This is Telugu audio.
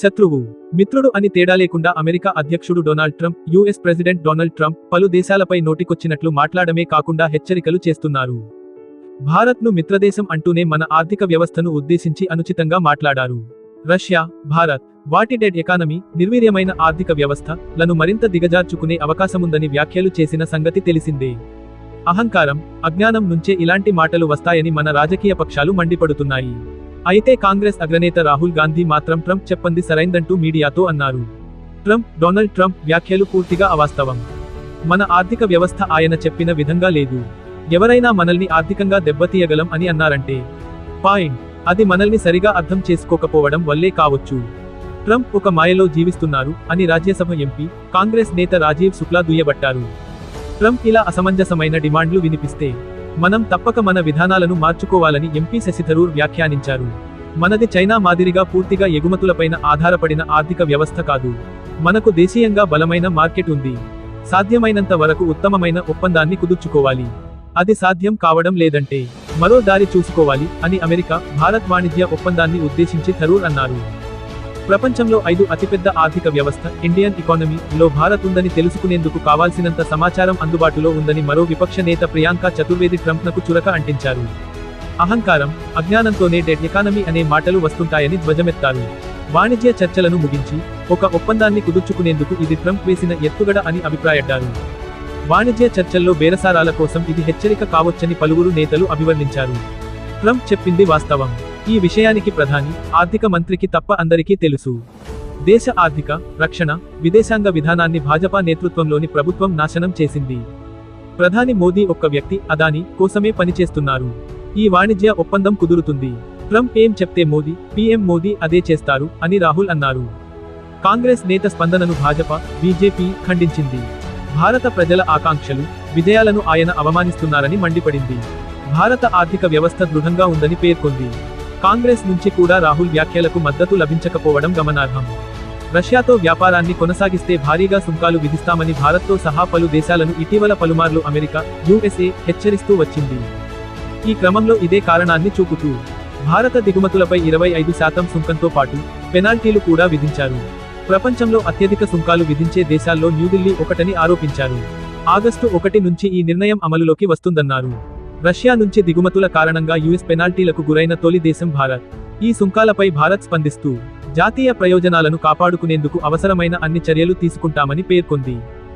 శత్రువు. మిత్రుడు అని తేడా లేకుండా అమెరికా అధ్యక్షుడు Donald Trump US President Donald Trump పలు దేశాలపై నోటికొచ్చినట్లు మాట్లాడమే కాకుండా హెచ్చరికలు చేస్తున్నారు. భారత్ను మిత్రదేశం అంటూనే మన ఆర్థిక వ్యవస్థను ఉద్దేశించి అనుచితంగా మాట్లాడారు. రష్యా భారత్ వాటి డెడ్ ఎకానమీ నిర్వీర్యమైన ఆర్థిక వ్యవస్థ లను మరింత దిగజార్చుకునే అవకాశముందని వ్యాఖ్యలు చేసిన సంగతి తెలిసిందే. అహంకారం అజ్ఞానం నుంచే ఇలాంటి మాటలు వస్తాయని మన రాజకీయ పక్షాలు మండిపడుతున్నాయి. అయితే కాంగ్రెస్ అగ్రనేత రాహుల్ గాంధీ మాత్రం ట్రంప్ చెప్పింది సరైందంటూ మీడియాతో అన్నారు. ట్రంప్ డొనాల్డ్ ట్రంప్ వ్యాఖ్యలు పూర్తిగా అవాస్తవం. మన ఆర్థిక వ్యవస్థ ఆయన చెప్పిన విధంగా లేదు. ఎవరైనా మనల్ని ఆర్థికంగా దెబ్బతీయగలం అని అన్నారంటే. పాయింట్ అది మనల్ని సరిగా అర్థం చేసుకోకపోవడం వల్లే కావచ్చు. ట్రంప్ ఒక మాయలో జీవిస్తున్నారు అని రాజ్యసభ ఎంపీ కాంగ్రెస్ నేత రాజీవ్ శుక్లా దుయ్యబట్టారు. ట్రంప్ ఇలా అసమంజసమైన డిమాండ్లు వినిపిస్తే మనం తప్పక మన విధానాలను మార్చుకోవాలని ఎంపీ శశిథరూర్ వ్యాఖ్యానించారు. మనది చైనా మాదిరిగా పూర్తిగా ఎగుమతులపైన ఆధారపడిన ఆర్థిక వ్యవస్థ కాదు. మనకు దేశీయంగా బలమైన మార్కెట్ ఉంది. సాధ్యమైనంత వరకు ఉత్తమమైన ఒప్పందాన్ని కుదుర్చుకోవాలి. అది సాధ్యం కావడం లేదంటే మరో దారి చూసుకోవాలి అని అమెరికా భారత్ వాణిజ్య ఒప్పందాన్ని ఉద్దేశించి థరూర్ అన్నారు. ప్రపంచంలో ఐదు అతిపెద్ద ఆర్థిక వ్యవస్థ ఇండియన్ ఎకానమీ లో భారత్ ఉందని తెలుసుకునేందుకు కావాల్సినంత సమాచారం అందుబాటులో ఉందని మరో విపక్ష నేత ప్రియాంక చతుర్వేది ట్రంప్నకు చురక అంటించారు. అహంకారం అజ్ఞానంతోనే డెట్ ఎకానమీ అనే మాటలు వస్తుంటాయని ధ్వజమెత్తారు. వాణిజ్య చర్చలను ముగించి ఒక ఒప్పందాన్ని కుదుర్చుకునేందుకు ఇది ట్రంప్ వేసిన ఎత్తుగడ అని అభిప్రాయడ్డారు. వాణిజ్య చర్చల్లో బేరసారాల కోసం ఇది హెచ్చరిక కావచ్చని పలువురు నేతలు అభివర్ణించారు. ట్రంప్ చెప్పింది వాస్తవం. ఈ విషయానికి ప్రధాని ఆర్థిక మంత్రికి తప్ప అందరికీ తెలుసు. దేశ ఆర్థిక రక్షణ విదేశాంగ విధానాన్ని భాజపా నేతృత్వంలోని ప్రభుత్వం నాశనం చేసింది. ప్రధాని మోదీ ఒక్క వ్యక్తి అదాని కోసమే పనిచేస్తున్నారు. ఈ వాణిజ్య ఒప్పందం కుదురుతుంది. ట్రంప్ ఏం చెప్తే మోదీ పీఎం మోదీ అదే చేస్తారు అని రాహుల్ అన్నారు. కాంగ్రెస్ నేత స్పందనను భాజపా బీజేపీ ఖండించింది. భారత ప్రజల ఆకాంక్షలు విజయాలను ఆయన అవమానిస్తున్నారని మండిపడింది. భారత ఆర్థిక వ్యవస్థ దృఢంగా ఉందని పేర్కొంది. కాంగ్రెస్ నుంచి కూడా రాహుల్ వ్యాఖ్యలకు మద్దతు లభించకపోవడం గమనార్హం. రష్యాతో వ్యాపారాన్ని కొనసాగిస్తే భారీగా సుంకాలు విధిస్తామని భారత్తో సహా పలు దేశాలను ఇటీవల పలుమార్లు అమెరికా యుఎస్ఏ హెచ్చరిస్తూ వచ్చింది. ఈ క్రమంలో ఇదే కారణాన్ని చూపుతూ భారత దిగుమతులపై ఇరవై ఐదు శాతం సుంకంతో పాటు పెనాల్టీలు కూడా విధించారు. ప్రపంచంలో అత్యధిక సుంకాలు విధించే దేశాల్లో న్యూఢిల్లీ ఒకటని ఆరోపించారు. ఆగస్టు ఒకటి నుంచి ఈ నిర్ణయం అమలులోకి వస్తుందన్నారు. రష్యా నుంచి దిగుమతుల కారణంగా యుఎస్ పెనాల్టీలకు గురైన తొలి దేశం భారత్. ఈ సుంకాలపై భారత్ స్పందిస్తూ జాతీయ ప్రయోజనాలను కాపాడుకునేందుకు అవసరమైన అన్ని చర్యలు తీసుకుంటామని పేర్కొంది.